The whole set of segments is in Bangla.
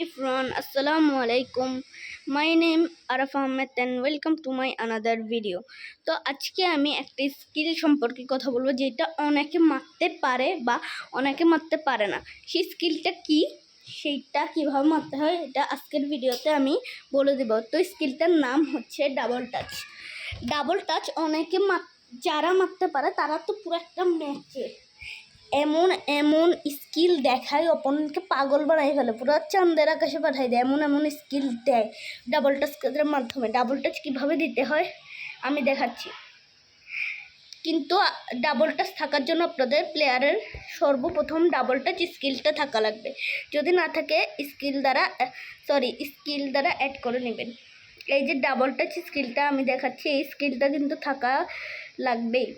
everyone assalamu alaikum my name araf ahmed and welcome to my another video. তো আজকে আমি একটা স্কিল সম্পর্কে কথা বলব যেটা অনেকে মারতে পারে বা অনেকে মারতে পারে না। সেই স্কিলটা কি? সেইটা কীভাবে মারতে হয় এটা আজকের ভিডিওতে আমি বলে দেব। তো স্কিলটার নাম হচ্ছে ডাবল টাচ ডাবল টাচ অনেকে যারা মারতে পারে তারা তো পুরো একটা ম্যাচে এমন এমন স্কিল দেখায় অপনকে পাগল বানাই ফেলে, পুরো চান্দের আকাশে পাঠাই দেয়, এমন এমন স্কিল দেয় ডাবল টাচের মাধ্যমে। ডাবল টাচ কীভাবে দিতে হয়, আমি দেখাচ্ছি। কিন্তু ডাবল টাচ থাকার জন্য আপনাদের প্লেয়ারের সর্বপ্রথম ডাবল টাচ স্কিলটা থাকা লাগবে। যদি না থাকে স্কিল দ্বারা সরি স্কিল দ্বারা অ্যাড করে নেবেন। এই যে ডাবল টাচ স্কিলটা আমি দেখাচ্ছি, এই স্কিলটা কিন্তু থাকা লাগবেই।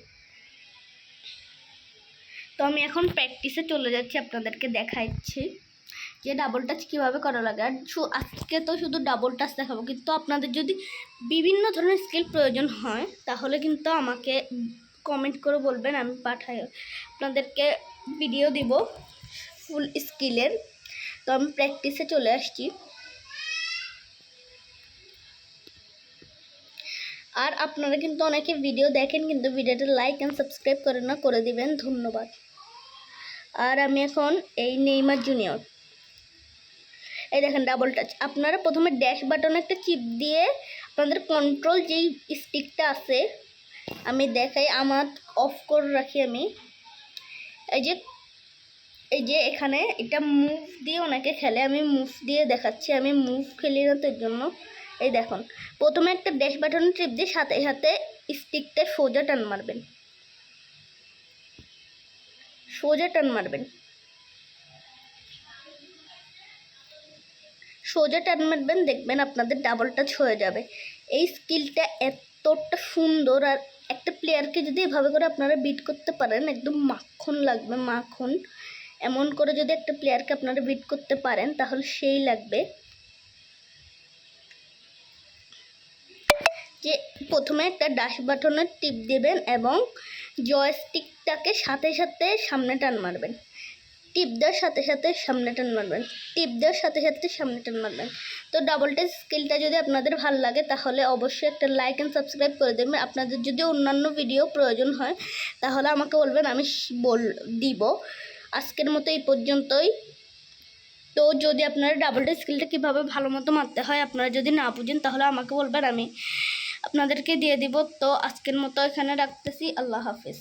তো আমি এখন প্র্যাকটিসে চলে যাচ্ছি, আপনাদেরকে দেখাচ্ছি যে ডাবল টাচ কীভাবে করা লাগে। আর আজকে তো শুধু ডাবল টাচ দেখাবো, কিন্তু আপনাদের যদি বিভিন্ন ধরনের স্কিল প্রয়োজন হয়, তাহলে কিন্তু আমাকে কমেন্ট করে বলবেন, আমি পাঠাই, আপনাদেরকে ভিডিও দিব ফুল স্কিলের তো আমি প্র্যাকটিসে চলে আসছি। আর আপনারা কিন্তু অনেকে ভিডিও দেখেন, কিন্তু ভিডিওটা লাইক অ্যান্ড সাবস্ক্রাইব করে না, করে দিবেন, ধন্যবাদ। আর আমি এখন এই নেইমার জুনিয়র। এই দেখেন ডাবল টাচ আপনারা প্রথমে ড্যাশ বাটনে একটা চিপ দিয়ে আপনাদের কন্ট্রোল যেই স্টিকটা আছে, আমি দেখাই, আমার অফ করে রাখি আমি। এই যে এই যে এখানে এটা মুভ দিয়ে ওনাকে খেলে, আমি মুভ দিয়ে দেখাচ্ছি, আমি মুভ খেলি না তো এর জন্য। এই দেখুন, প্রথমে একটা ড্যাশ বাটন ট্রিপ দিয়ে সাথে সাথে স্টিকটা সোজা টান মারবেন। সোজা টান মারবেন। সোজা টান মারবেন, দেখবেন আপনাদের ডাবল টাচ হয়ে যাবে। এই স্কিলটা এতটা সুন্দর আর একটা প্লেয়ারকে যদি এভাবে করে আপনারা বিট করতে পারেন, একদম মাখন লাগবে, মাখন। এমন করে যদি একটা প্লেয়ারকে আপনারা বিট করতে পারেন, তাহলে সেই লাগবে। যে প্রথমে একটা ডাশ বাটনের টিপ দেবেন এবং জয়স্টিকটাকে সাথে সাথে সামনে টান মারবেন। টিপ দেওয়ার সাথে সাথে সামনে টান মারবেন। টিপ দেওয়ার সাথে সাথে সামনে টান মারবেন। তো ডাবল টেস্ট স্কিলটা যদি আপনাদের ভালো লাগে, তাহলে অবশ্যই একটা লাইক অ্যান্ড সাবস্ক্রাইব করে দেবেন। আপনাদের যদি অন্যান্য ভিডিও প্রয়োজন হয়, তাহলে আমাকে বলবেন, আমি বল, দিব। আজকের মতো এই পর্যন্তই। তো যদি আপনারা ডাবল টেস্ট স্কিলটা কীভাবে ভালো মতো মারতে হয়, আপনারা যদি না বুঝেন, তাহলে আমাকে বলবেন, আমি আপনাদেরকে দিয়ে দিব। তো আজকের মতো এখানে রাখতেছি। আল্লাহ হাফিজ।